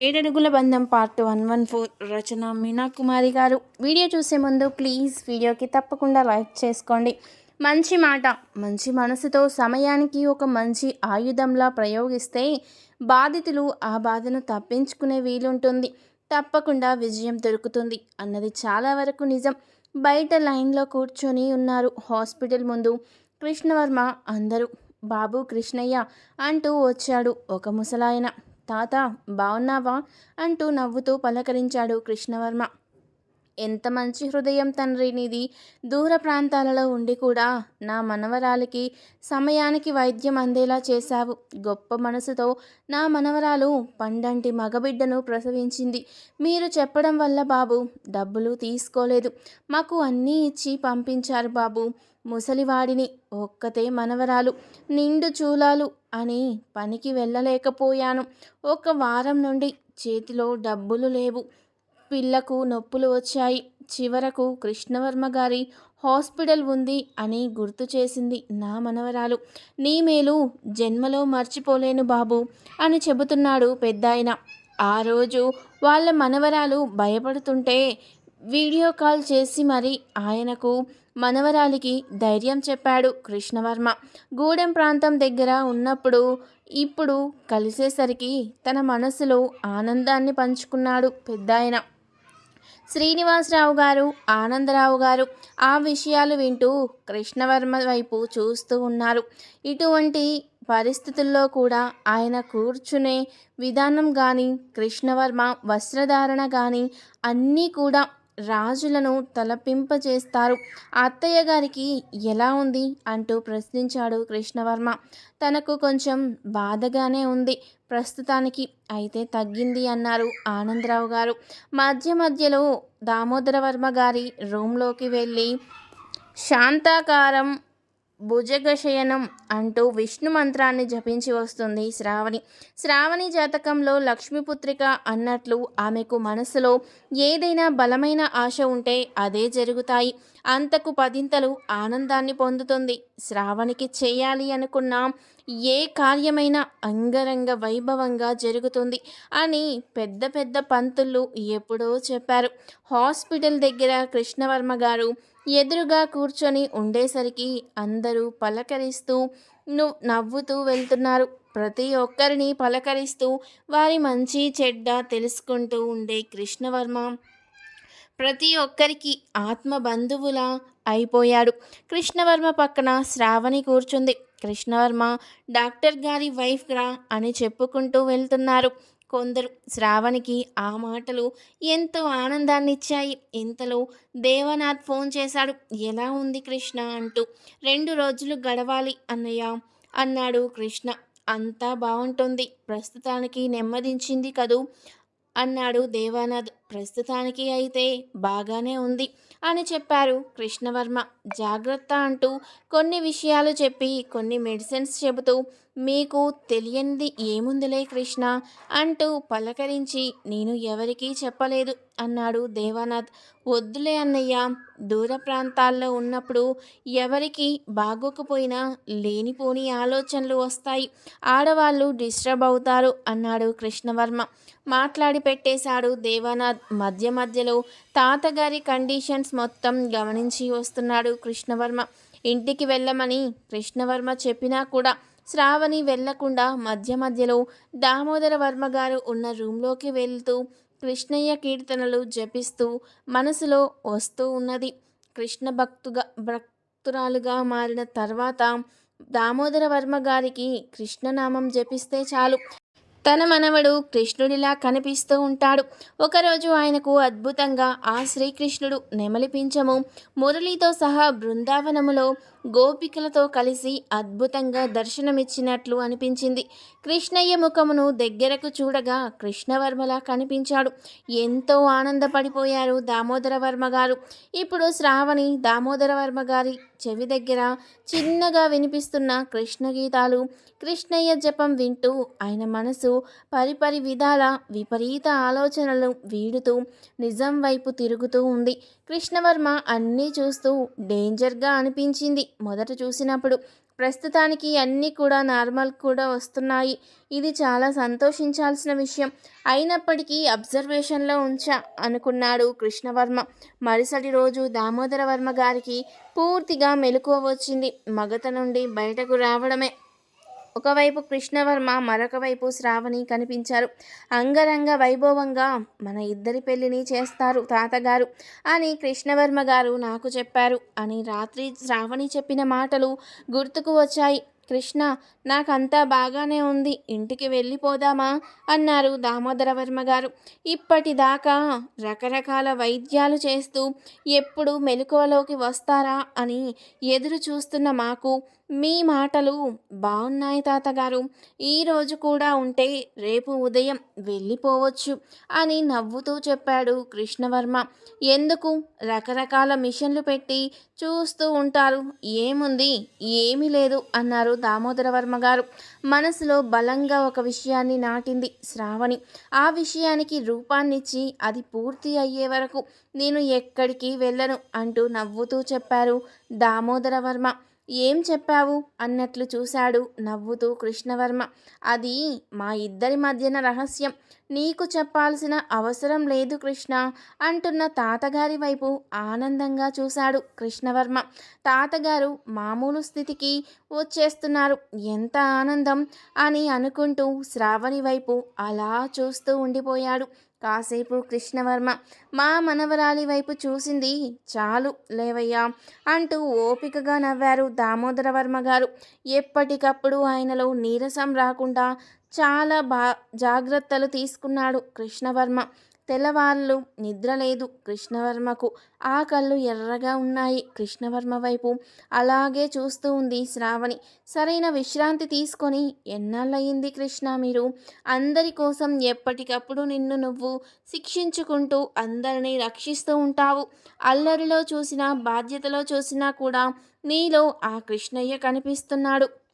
ఏడడుగుల బంధం part one one four రచన మీనా కుమారి గారు. Video చూసే ముందు ప్లీజ్ వీడియోకి తప్పకుండా లైక్ చేసుకోండి. మంచి మాట మంచి మనసుతో సమయానికి ఒక మంచి ఆయుధంలా ప్రయోగిస్తే బాధితులు ఆ బాధను తప్పించుకునే వీలుంటుంది. తప్పకుండా విజయం దొరుకుతుంది అన్నది చాలా వరకు నిజం. బయట లైన్లో కూర్చొని ఉన్నారు హాస్పిటల్ ముందు కృష్ణవర్మ అందరూ. బాబు కృష్ణయ్య అంటూ వచ్చాడు ఒక ముసలాయన. తాత బాగున్నావా అంటూ నవ్వుతూ పలకరించాడు కృష్ణవర్మ. ఎంత మంచి హృదయం తండ్రి నీది. దూర ప్రాంతాలలో ఉండి కూడా నా మనవరాలికి సమయానికి వైద్యం అందేలా చేశావు. గొప్ప మనసుతో నా మనవరాలు పండంటి మగబిడ్డను ప్రసవించింది. మీరు చెప్పడం వల్ల బాబు డబ్బులు తీసుకోలేదు. మాకు అన్నీ ఇచ్చి పంపించారు బాబు. ముసలివాడిని ఒక్కతే మనవరాలు నిండు చూలాలు అని పనికి వెళ్ళలేకపోయాను. ఒక వారం నుండి చేతిలో డబ్బులు లేవు. పిల్లకు నొప్పులు వచ్చాయి. చివరకు కృష్ణవర్మ గారి హాస్పిటల్ ఉంది అని గుర్తు చేసింది నా మనవరాలు. నీ మేలు జన్మలో మర్చిపోలేను బాబు అని చెబుతున్నాడు పెద్దాయన. ఆ రోజు వాళ్ళ మనవరాలు భయపడుతుంటే వీడియో కాల్ చేసి మరి ఆయనకు మనవరాలికి ధైర్యం చెప్పాడు కృష్ణవర్మ. గూడెం ప్రాంతం దగ్గర ఉన్నప్పుడు ఇప్పుడు కలిసేసరికి తన మనసులో ఆనందాన్ని పంచుకున్నాడు పెద్దాయన. శ్రీనివాసరావు గారు ఆనందరావు గారు ఆ విషయాలు వింటూ కృష్ణవర్మ వైపు చూస్తూ ఉన్నారు. ఇటువంటి పరిస్థితుల్లో కూడా ఆయన కూర్చునే విధానం కానీ కృష్ణవర్మ వస్త్రధారణ కానీ అన్నీ కూడా రాజులను తలపింపజేస్తారు. అత్తయ్య గారికి ఎలా ఉంది? అంటూ ప్రశ్నించాడు కృష్ణవర్మ. తనకు కొంచెం బాధగానే ఉంది. ప్రస్తుతానికి అయితే తగ్గింది అన్నారు ఆనందరావు గారు. మధ్య మధ్యలో దామోదరవర్మ గారి రూమ్లోకి వెళ్ళి శాంతాకారం భుజగశయనం అంటూ విష్ణు మంత్రాన్ని జపించి వస్తుంది శ్రావణి. శ్రావణి జాతకంలో లక్ష్మీపుత్రిక అన్నట్లు ఆమెకు మనసులో ఏదైనా బలమైన ఆశ ఉంటే అదే జరుగుతాయి. అంతకు పదింతలు ఆనందాన్ని పొందుతుంది. శ్రావణికి చేయాలి అనుకున్న ఏ కార్యమైనా అంగరంగ వైభవంగా జరుగుతుంది అని పెద్ద పెద్ద పంతులు ఎప్పుడో చెప్పారు. హాస్పిటల్ దగ్గర కృష్ణవర్మ గారు ఎదురుగా కూర్చొని ఉండేసరికి అందరూ పలకరిస్తూ నవ్వుతూ వెళ్తున్నారు. ప్రతి ఒక్కరిని పలకరిస్తూ వారి మంచి చెడ్డ తెలుసుకుంటూ ఉండే కృష్ణవర్మ ప్రతి ఒక్కరికి ఆత్మ బంధువులా అయిపోయాడు. కృష్ణవర్మ పక్కన శ్రావణి కూర్చుంది. కృష్ణవర్మ డాక్టర్ గారి వైఫ్గా అని చెప్పుకుంటూ వెళ్తున్నారు. కొందరు శ్రావణికి ఆ మాటలు ఎంతో ఆనందాన్ని ఇచ్చాయి ఇంతలో దేవనాథ్ ఫోన్ చేశాడు. ఎలా ఉంది కృష్ణ? అంటూ. రెండు రోజులు గడవాలి అన్నయ్య అన్నాడు కృష్ణ. అంతా బాగుంటుంది ప్రస్తుతానికి నెమ్మదించింది కదూ? అన్నాడు దేవానాథ్. ప్రస్తుతానికి అయితే బాగానే ఉంది అని చెప్పారు కృష్ణవర్మ. జాగ్రత్త అంటూ కొన్ని విషయాలు చెప్పి కొన్ని మెడిసిన్స్ చెబుతూ మీకు తెలియనిది ఏముందిలే కృష్ణ అంటూ పలకరించి నేను ఎవరికీ చెప్పలేదు అన్నాడు దేవానాథ్. వద్దులే అన్నయ్య దూర ప్రాంతాల్లో ఉన్నప్పుడు ఎవరికి బాగోకపోయినా లేనిపోని ఆలోచనలు వస్తాయి. ఆడవాళ్ళు డిస్టర్బ్ అవుతారు అన్నాడు కృష్ణవర్మ. మాట్లాడి పెట్టేశాడు దేవానాథ్. మధ్య మధ్యలో తాతగారి కండిషన్స్ మొత్తం గమనించి వస్తున్నాడు కృష్ణవర్మ. ఇంటికి వెళ్ళమని కృష్ణవర్మ చెప్పినా కూడా శ్రావణి వెళ్ళకుండా మధ్య మధ్యలో దామోదర వర్మ గారు ఉన్న రూంలోకి వెళ్తూ కృష్ణయ్య కీర్తనలు జపిస్తూ మనసులో వస్తూ ఉన్నది. కృష్ణ భక్తుగా భక్తురాలుగా మారిన తర్వాత దామోదర వర్మ గారికి కృష్ణనామం జపిస్తే చాలు. తన మనవడు కృష్ణుడిలా కనిపిస్తూ ఉంటాడు. ఒకరోజు ఆయనకు అద్భుతంగా ఆ శ్రీకృష్ణుడు నెమలిపించము మురళితో సహా బృందావనములో గోపికలతో కలిసి అద్భుతంగా దర్శనమిచ్చినట్లు అనిపించింది. కృష్ణయ్య ముఖమును దగ్గరకు చూడగా కృష్ణవర్మలా కనిపించాడు. ఎంతో ఆనందపడిపోయారు దామోదరవర్మ గారు. ఇప్పుడు శ్రావణి దామోదరవర్మ గారి చెవి దగ్గర చిన్నగా వినిపిస్తున్న కృష్ణ గీతాలు కృష్ణయ్య జపం వింటూ ఆయన మనసు పరిపరి విధాల విపరీత ఆలోచనలు వీడుతూ నిజం వైపు తిరుగుతూ ఉంది. కృష్ణవర్మ అన్నీ చూస్తూ డేంజర్గా అనిపించింది. మొదట చూసినప్పుడు ప్రస్తుతానికి అన్నీ కూడా నార్మల్ కూడా వస్తున్నాయి. ఇది చాలా సంతోషించాల్సిన విషయం. అయినప్పటికీ అబ్జర్వేషన్లో ఉంచా అనుకున్నాడు కృష్ణవర్మ. మరుసటి రోజు దామోదరవర్మ గారికి పూర్తిగా మెలకువ వచ్చింది. మగత నుండి బయటకు రావడమే. ఒకవైపు కృష్ణవర్మ మరొక వైపు శ్రావణి కనిపించారు. అంగరంగ వైభవంగా మన ఇద్దరి పెళ్ళిని చేస్తారు తాతగారు అని కృష్ణవర్మ గారు నాకు చెప్పారు. అని రాత్రి శ్రావణి చెప్పిన మాటలు గుర్తుకు వచ్చాయి. కృష్ణ నాకంతా బాగానే ఉంది. ఇంటికి వెళ్ళిపోదామా? అన్నారు దామోదరవర్మ గారు. ఇప్పటిదాకా రకరకాల వైద్యాలు చేస్తూ ఎప్పుడు మెలకువలోకి వస్తారా అని ఎదురు చూస్తున్న మాకు మీ మాటలు బాగున్నాయి తాతగారు. ఈరోజు కూడా ఉంటే రేపు ఉదయం వెళ్ళిపోవచ్చు అని నవ్వుతూ చెప్పాడు కృష్ణవర్మ. ఎందుకు? రకరకాల మిషన్లు పెట్టి చూస్తూ ఉంటారు. ఏముంది? ఏమీ లేదు అన్నారు దామోదరవర్మ గారు. మనసులో బలంగా ఒక విషయాన్ని నాటింది శ్రావణి. ఆ విషయానికి రూపాన్నిచ్చి అది పూర్తి అయ్యే వరకు నేను ఎక్కడికి వెళ్ళను అంటూ నవ్వుతూ చెప్పారు దామోదరవర్మ. ఏం చెప్పావు? అన్నట్లు చూశాడు నవ్వుతూ కృష్ణవర్మ. అది మా ఇద్దరి మధ్యన రహస్యం. నీకు చెప్పాల్సిన అవసరం లేదు కృష్ణ అంటున్న తాతగారి వైపు ఆనందంగా చూశాడు కృష్ణవర్మ. తాతగారు మామూలు స్థితికి వచ్చేస్తున్నారు. ఎంత ఆనందం అని అనుకుంటూ శ్రావణి వైపు అలా చూస్తూ ఉండిపోయాడు. కాసేపు కృష్ణవర్మ మా మనవరాలి వైపు చూసింది చాలు లేవయ్యా అంటూ ఓపికగా నవ్వారు దామోదరవర్మ గారు. ఎప్పటికప్పుడు ఆయనలో నీరసం రాకుండా చాలా బా జాగ్రత్తలు తీసుకున్నాడు కృష్ణవర్మ. తెల్లవాళ్ళు నిద్ర లేదు కృష్ణవర్మకు. ఆ కళ్ళు ఎర్రగా ఉన్నాయి కృష్ణవర్మ వైపు. అలాగే చూస్తూ ఉంది శ్రావణి. సరైన విశ్రాంతి తీసుకొని ఎన్నాళ్ళయింది కృష్ణ మీరు? అందరి కోసం ఎప్పటికప్పుడు నిన్ను నువ్వు శిక్షించుకుంటూ అందరినీ రక్షిస్తూ ఉంటావు. అల్లరిలో చూసినా బాధ్యతలో చూసినా కూడా నీలో ఆ కృష్ణయ్య కనిపిస్తున్నాడు.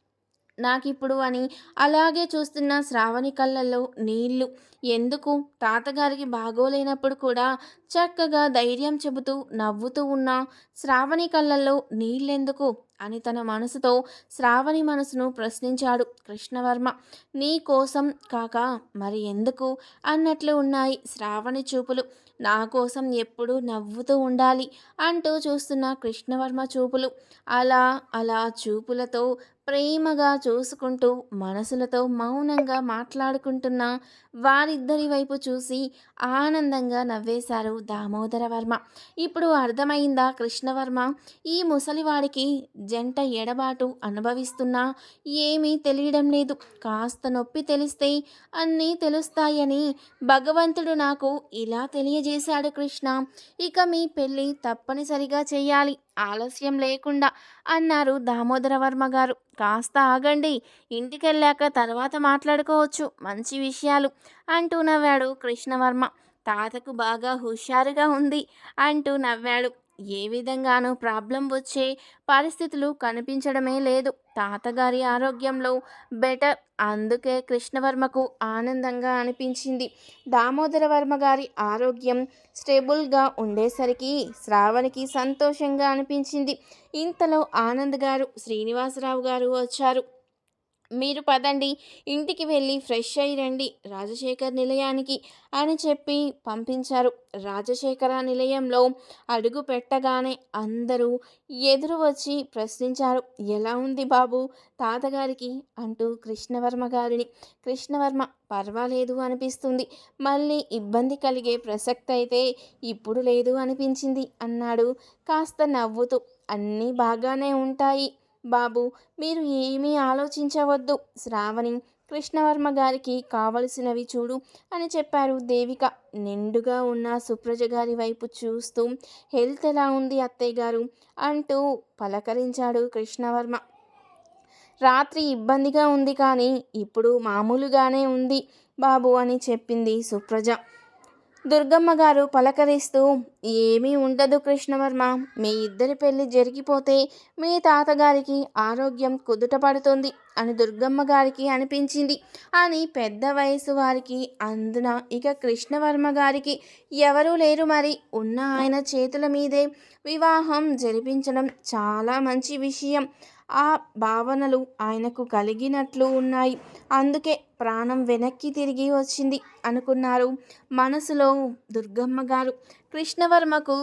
నాకిప్పుడు అని అలాగే చూస్తున్న శ్రావణి కళ్ళల్లో నీళ్ళు ఎందుకు? తాతగారికి బాగోలేనప్పుడు కూడా చక్కగా ధైర్యం చెబుతూ నవ్వుతూ ఉన్న. శ్రావణి కళ్ళల్లో నీళ్ళెందుకు? అని తన మనసుతో శ్రావణి మనసును ప్రశ్నించాడు కృష్ణవర్మ. నీ కోసం కాక మరి ఎందుకు? అన్నట్లు ఉన్నాయి శ్రావణి చూపులు. నా కోసం ఎప్పుడూ నవ్వుతూ ఉండాలి అంటూ చూస్తున్న కృష్ణవర్మ చూపులు. అలా అలా చూపులతో ప్రేమగా చూసుకుంటూ మనసులతో మౌనంగా మాట్లాడుకుంటున్న వారిద్దరి వైపు చూసి ఆనందంగా నవ్వేశారు దామోదర వర్మ. ఇప్పుడు అర్థమైందా కృష్ణవర్మ ఈ ముసలివాడికి జంట ఎడబాటు అనుభవిస్తున్నా ఏమీ తెలియడం లేదు. కాస్త నొప్పి తెలిస్తే అన్నీ తెలుస్తాయని భగవంతుడు నాకు ఇలా తెలియజేశాడు కృష్ణ. ఇక మీ పెళ్ళి తప్పనిసరిగా చేయాలి. ఆలస్యం లేకుండా అన్నారు దామోదర వర్మ గారు. కాస్త ఆగండి ఇంటికెళ్ళాక తర్వాత మాట్లాడుకోవచ్చు మంచి విషయాలు అంటూ నవ్వాడు కృష్ణవర్మ. తాతకు బాగా హుషారుగా ఉంది అంటూ నవ్వాడు. ఏ విధంగానూ ప్రాబ్లం వచ్చే పరిస్థితులు కనిపించడమే లేదు. తాతగారి ఆరోగ్యంలో బెటర్. అందుకే కృష్ణవర్మకు ఆనందంగా అనిపించింది. దామోదర వర్మ గారి ఆరోగ్యం స్టేబుల్గా ఉండేసరికి శ్రావణికి సంతోషంగా అనిపించింది. ఇంతలో ఆనంద్ గారు శ్రీనివాసరావు గారు వచ్చారు. మీరు పదండి. ఇంటికి వెళ్ళి ఫ్రెష్ అయ్యి రండి. రాజశేఖర్ నిలయానికి అని చెప్పి పంపించారు. రాజశేఖర నిలయంలో అడుగు పెట్టగానే అందరూ ఎదురు వచ్చి ప్రశ్నించారు. ఎలా ఉంది బాబు? తాతగారికి? అంటూ కృష్ణవర్మ గారిని. కృష్ణవర్మ పర్వాలేదు అనిపిస్తుంది. మళ్ళీ ఇబ్బంది కలిగే ప్రసక్తి అయితే ఇప్పుడు లేదు అనిపించింది అన్నాడు. కాస్త నవ్వుతూ అన్నీ బాగానే ఉంటాయి. బాబు మీరు ఏమీ ఆలోచించవద్దు. శ్రావణి కృష్ణవర్మ గారికి కావలసినవి చూడు అని చెప్పారు దేవిక. నిండుగా ఉన్న సుప్రజ గారి వైపు చూస్తూ హెల్త్ ఎలా ఉంది అత్తయ్య గారు? అంటూ పలకరించాడు కృష్ణవర్మ. రాత్రి ఇబ్బందిగా ఉంది కానీ ఇప్పుడు మామూలుగానే ఉంది బాబు అని చెప్పింది సుప్రజ. దుర్గమ్మ గారు పలకరిస్తూ ఏమీ ఉండదు కృష్ణవర్మ. మీ ఇద్దరి పెళ్ళి జరిగిపోతే మీ తాతగారికి ఆరోగ్యం కుదుట పడుతుంది అని దుర్గమ్మ గారికి అనిపించింది. అని పెద్ద వయసు వారికి అందున ఇక కృష్ణవర్మ గారికి ఎవరూ లేరు మరి. ఉన్న ఆయన చేతుల మీదే వివాహం జరిపించడం చాలా మంచి విషయం. ఆ భావనలు ఆయనకు కలిగినట్లు ఉన్నాయి. అందుకే ప్రాణం వెనక్కి తిరిగి వచ్చింది అనుకున్నారు మనసులో దుర్గమ్మ గారు. కృష్ణవర్మకు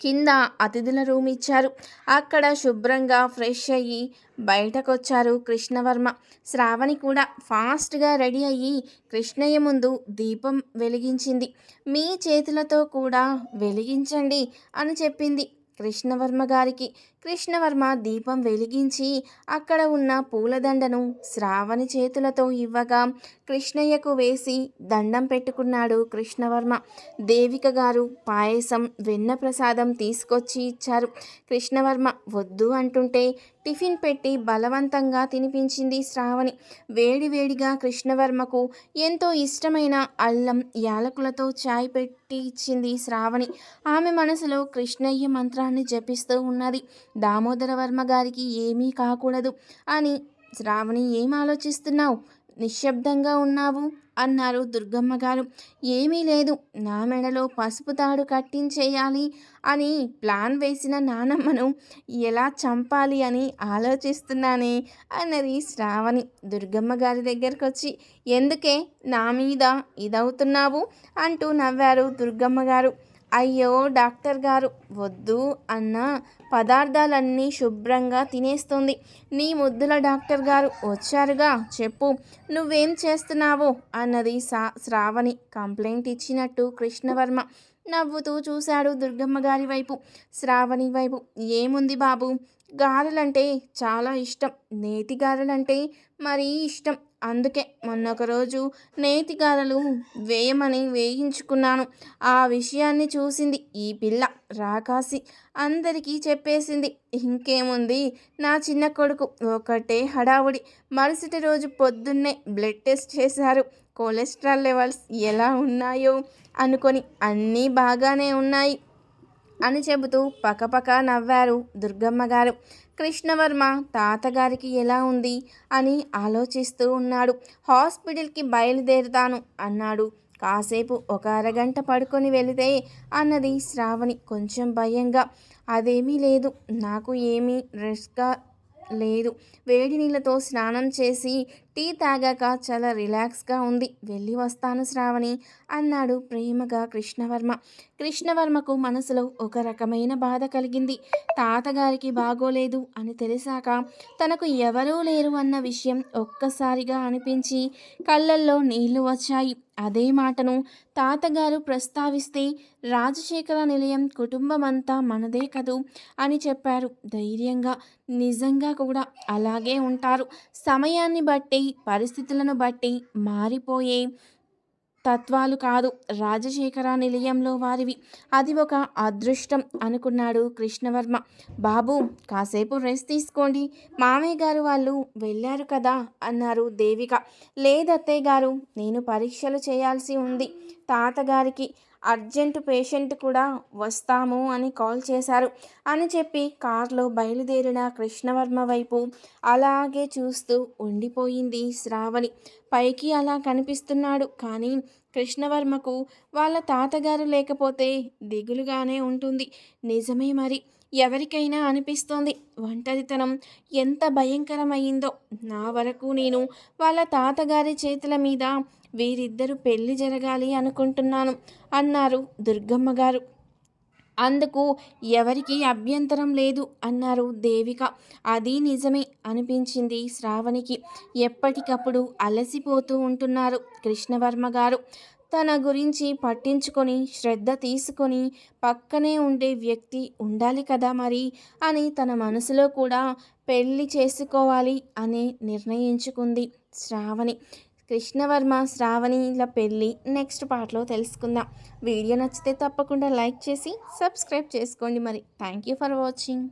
కింద అతిథుల రూమ్ ఇచ్చారు. అక్కడ శుభ్రంగా ఫ్రెష్ అయ్యి బయటకొచ్చారు కృష్ణవర్మ. శ్రావణి కూడా ఫాస్ట్గా రెడీ అయ్యి కృష్ణయ్య ముందు దీపం వెలిగించింది. మీ చేతులతో కూడా వెలిగించండి అని చెప్పింది కృష్ణవర్మ గారికి. కృష్ణవర్మ దీపం వెలిగించి అక్కడ ఉన్న పూలదండను శ్రావణి చేతులతో ఇవ్వగా కృష్ణయ్యకు వేసి దండం పెట్టుకున్నాడు కృష్ణవర్మ. దేవిక గారు పాయసం వెన్న ప్రసాదం తీసుకొచ్చి ఇచ్చారు. కృష్ణవర్మ వద్దు అంటుంటే టిఫిన్ పెట్టి బలవంతంగా తినిపించింది శ్రావణి. వేడివేడిగా కృష్ణవర్మకు ఎంతో ఇష్టమైన అల్లం యాలకులతో చాయ్ పెట్టి ఇచ్చింది శ్రావణి. ఆమె మనసులో కృష్ణయ్య మంత్రాన్ని జపిస్తూ ఉన్నది. దామోదరవర్మ గారికి ఏమీ కాకూడదు. అని శ్రావణి ఏం ఆలోచిస్తున్నావు? నిశ్శబ్దంగా ఉన్నావు? అన్నారు దుర్గమ్మ గారు. ఏమీ లేదు. నా మెడలో పసుపు తాడు కట్టించేయాలి అని ప్లాన్ వేసిన నానమ్మను ఎలా చంపాలి అని ఆలోచిస్తున్నానే అన్నది శ్రావణి. దుర్గమ్మ గారి దగ్గరకు వచ్చి ఎందుకే? నా మీద ఇదవుతున్నావు? అంటూ నవ్వారు దుర్గమ్మ గారు. అయ్యో డాక్టర్ గారు వద్దు అన్న పదార్థాలన్నీ శుభ్రంగా తినేస్తుంది. నీ ముద్దుల డాక్టర్ గారు వచ్చారుగా చెప్పు. నువ్వేం చేస్తున్నావో? అన్నది సా శ్రావణి కంప్లైంట్ ఇచ్చినట్టు కృష్ణవర్మ నవ్వుతూ చూశాడు దుర్గమ్మ గారి వైపు. శ్రావణి వైపు ఏముంది బాబు? గారెలంటే చాలా ఇష్టం. నేతి గారెలంటే మరీ ఇష్టం. అందుకే మొన్న ఒకరోజు నేతి వేయమని వేయించుకున్నాను. ఆ విషయాన్ని చూసింది ఈ పిల్ల రాకాసి. అందరికీ చెప్పేసింది ఇంకేముంది? నా చిన్న కొడుకు ఒకటే హడావుడి. మరుసటి రోజు పొద్దున్నే బ్లడ్ టెస్ట్ చేశారు. కొలెస్ట్రాల్ లెవెల్స్ ఎలా ఉన్నాయో అనుకొని అన్నీ బాగానే ఉన్నాయి. అని చెబుతూ పకపక నవ్వారు దుర్గమ్మ గారు. కృష్ణవర్మ తాతగారికి ఎలా ఉంది? అని ఆలోచిస్తూ ఉన్నాడు. హాస్పిటల్కి బయలుదేరుతాను అన్నాడు. కాసేపు ఒక అరగంట పడుకొని వెళితే అన్నది శ్రావణి కొంచెం భయంగా అదేమీ లేదు నాకు ఏమీ రిస్క్గా లేదు. వేడి నీళ్ళతో స్నానం చేసి టీ తాగాక చాలా రిలాక్స్గా ఉంది. వెళ్ళి వస్తాను శ్రావణి అన్నాడు ప్రేమగా కృష్ణవర్మ. కృష్ణవర్మకు మనసులో ఒక రకమైన బాధ కలిగింది. తాతగారికి బాగోలేదు అని తెలిసాక తనకు ఎవరూ లేరు అన్న విషయం ఒక్కసారిగా అనిపించి కళ్ళల్లో నీళ్ళు వచ్చాయి. అదే మాటను తాతగారు ప్రస్తావిస్తే రాజశేఖర నిలయం కుటుంబం అంతా మనదే కదూ అని చెప్పారు. ధైర్యంగా నిజంగా కూడా అలాగే ఉంటారు. సమయాన్ని బట్టి పరిస్థితులను బట్టి మారిపోయే తత్వాలు కాదు. రాజశేఖర నిలయంలో వారివి. అది ఒక అదృష్టం అనుకున్నాడు కృష్ణవర్మ. బాబు కాసేపు రెస్ట్ తీసుకోండి. మామయ్య గారు వాళ్ళు వెళ్ళారు కదా అన్నారు దేవిక. లేదత్తయ్య గారు నేను పరీక్షలు చేయాల్సి ఉంది. తాతగారికి అర్జెంటు పేషెంట్ కూడా వస్తాము అని కాల్ చేశారు. అని చెప్పి కారులో బయలుదేరిన కృష్ణవర్మ వైపు అలాగే చూస్తూ ఉండిపోయింది శ్రావణి. పైకి అలా కనిపిస్తున్నాడు కానీ కృష్ణవర్మకు వాళ్ళ తాతగారు లేకపోతే దిగులుగానే ఉంటుంది. నిజమే మరి. ఎవరికైనా అనిపిస్తోంది ఒంటరితనం ఎంత భయంకరమైందో నా వరకు నేను వాళ్ళ తాతగారి చేతుల మీద వీరిద్దరూ పెళ్ళి జరగాలి అనుకుంటున్నాను అన్నారు దుర్గమ్మ గారు అందుకు ఎవరికి అభ్యంతరం లేదు అన్నారు దేవిక. అది నిజమే అనిపించింది శ్రావణికి. ఎప్పటికప్పుడు అలసిపోతూ ఉంటున్నారు కృష్ణవర్మ గారు. తన గురించి పట్టించుకొని శ్రద్ధ తీసుకొని పక్కనే ఉండే వ్యక్తి ఉండాలి కదా మరి అని తన మనసులో కూడా పెళ్ళి చేసుకోవాలి అని నిర్ణయించుకుంది శ్రావణి. కృష్ణవర్మ శ్రావణిల పెళ్ళి నెక్స్ట్ పార్ట్లో తెలుసుకుందాం. వీడియో నచ్చితే తప్పకుండా లైక్ చేసి సబ్స్క్రైబ్ చేసుకోండి మరి. Thank you for watching.